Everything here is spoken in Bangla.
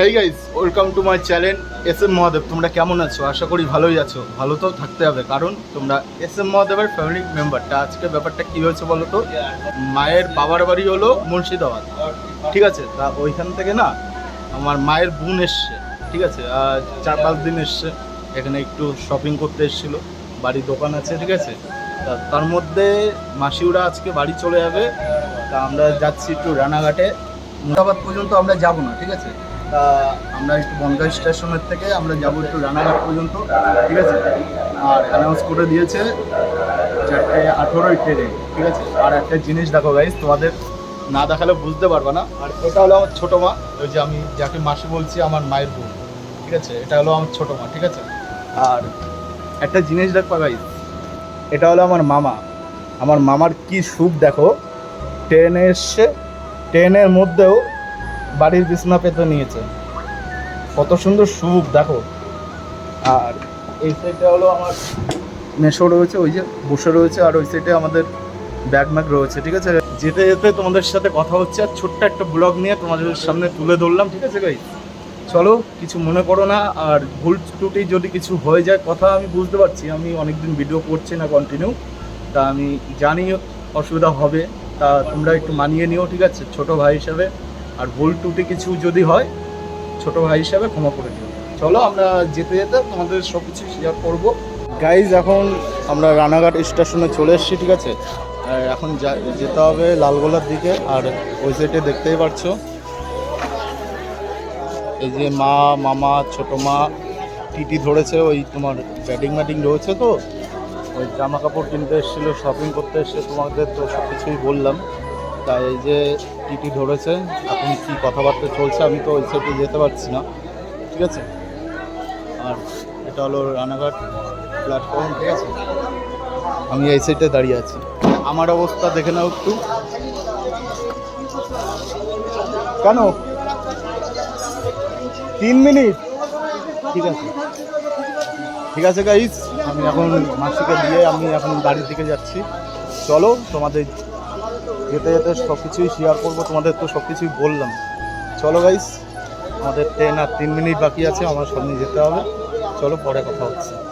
Hey guys welcome to my channel S M Mahadev তোমরা কেমন আছো? আশা করি ভালোই আছো। ভালো তো থাকতে হবে, কারণ তোমরা এস এম মহাদেবের ফ্যামিলি মেম্বারটা আজকে ব্যাপারটা কী হয়েছে বলো তো? মায়ের বাবার বাড়ি হলো মুর্শিদাবাদ। ঠিক আছে? তা ওইখান থেকে না আমার মায়ের বোন এসছে। ঠিক আছে? চার পাঁচ দিন এসছে। এখানে একটু শপিং করতে এসেছিল। বাড়ির দোকান আছে, ঠিক আছে? তা তার মধ্যে মাসিউরা আজকে বাড়ি চলে যাবে। তা আমরা যাচ্ছি একটু রানাঘাটে। মুর্শিদাবাদ পর্যন্ত আমরা যাব না, ঠিক আছে? তা আমরা একটু বনগাঁ স্টেশনের থেকে আমরা যাব একটু রানাঘাট পর্যন্ত, ঠিক আছে? আর অ্যানাউন্স করে দিয়েছে চারটে আঠেরোই ট্রেনে, ঠিক আছে? আর একটা জিনিস দেখো গাইজ তোমাদের না দেখালে বুঝতে পারবে না। আর এটা হলো আমার ছোটো মা, ওই যে আমি যাকে মাসি বলছি আমার মায়ের বোন ঠিক আছে? এটা হলো আমার ছোটো মা, ঠিক আছে? আর একটা জিনিস দেখবা গাইজ এটা হলো আমার মামা। আমার মামার কি সুখ দেখো, ট্রেনে এসছে ট্রেনের মধ্যেও বাড়ির বিছনা পেতে নিয়েছে। কত সুন্দর সুখ দেখো। আর এই সাইডটা হলো আমার মেশো রয়েছে, ওই যে বসে রয়েছে, আর ওই সাইডে আমাদের ব্যাগ ম্যাগ রয়েছে, ঠিক আছে? যেতে যেতে তোমাদের সাথে কথা হচ্ছে, আর ছোট্ট একটা ব্লগ নিয়ে তোমাদের সামনে তুলে ধরলাম, ঠিক আছে ভাই? চলো, কিছু মনে করো না, আর ভুল ত্রুটি যদি কিছু হয়ে যায়, কথা আমি বুঝতে পারছি, আমি অনেকদিন ভিডিও করছি না কন্টিনিউ তা আমি জানি অসুবিধা হবে, তা তোমরা একটু মানিয়ে নিও, ঠিক আছে? ছোট ভাই হিসাবে। আর ভুল ত্রুটি কিছু যদি হয়, ছোট ভাই হিসাবে ক্ষমা করে দিও। চলো, আমরা যেতে যেতে তোমাদের সব কিছু শেয়ার করব। গাইজ এখন আমরা রানাঘাট স্টেশনে চলে এসেছি, ঠিক আছে? আর এখন যেতে হবে লালগোলার দিকে, আর ওই সাইডে দেখতেই পারছ। এই যে মা, মামা, ছোট মা, টিটি ধরেছে, ওই তোমার ব্যাটিং ম্যাটিং রয়েছে তো? ওই জামা কাপড় কিনতে এসেছিল শপিং করতে এসছে তোমাদের তো সব কিছুই বললাম। তাই এই যে টিটি ধরেছে, এখন কি কথাবার্তা চলছে আমি তো ওই সাইডে যেতে পারছি না, ঠিক আছে? আর এটা হলো রানাঘাট প্ল্যাটফর্ম ঠিক আছে? আমি এই সাইডে দাঁড়িয়ে আছি। আমার অবস্থা দেখে নাও একটু। কেন? তিন মিনিট? ঠিক আছে। ঠিক আছে গাইস আমি এখন মাসিকে দিয়ে আমি এখন বাড়ির দিকে যাচ্ছি। চলো তোমাদের যেতে যেতে সব কিছুই শেয়ার করব, তোমাদের তো সব কিছুই বললাম। চলো গাইস আমাদের ট্রেন আর তিন মিনিট বাকি আছে আমার সামনে যেতে হবে। চলো, পরে কথা হচ্ছে।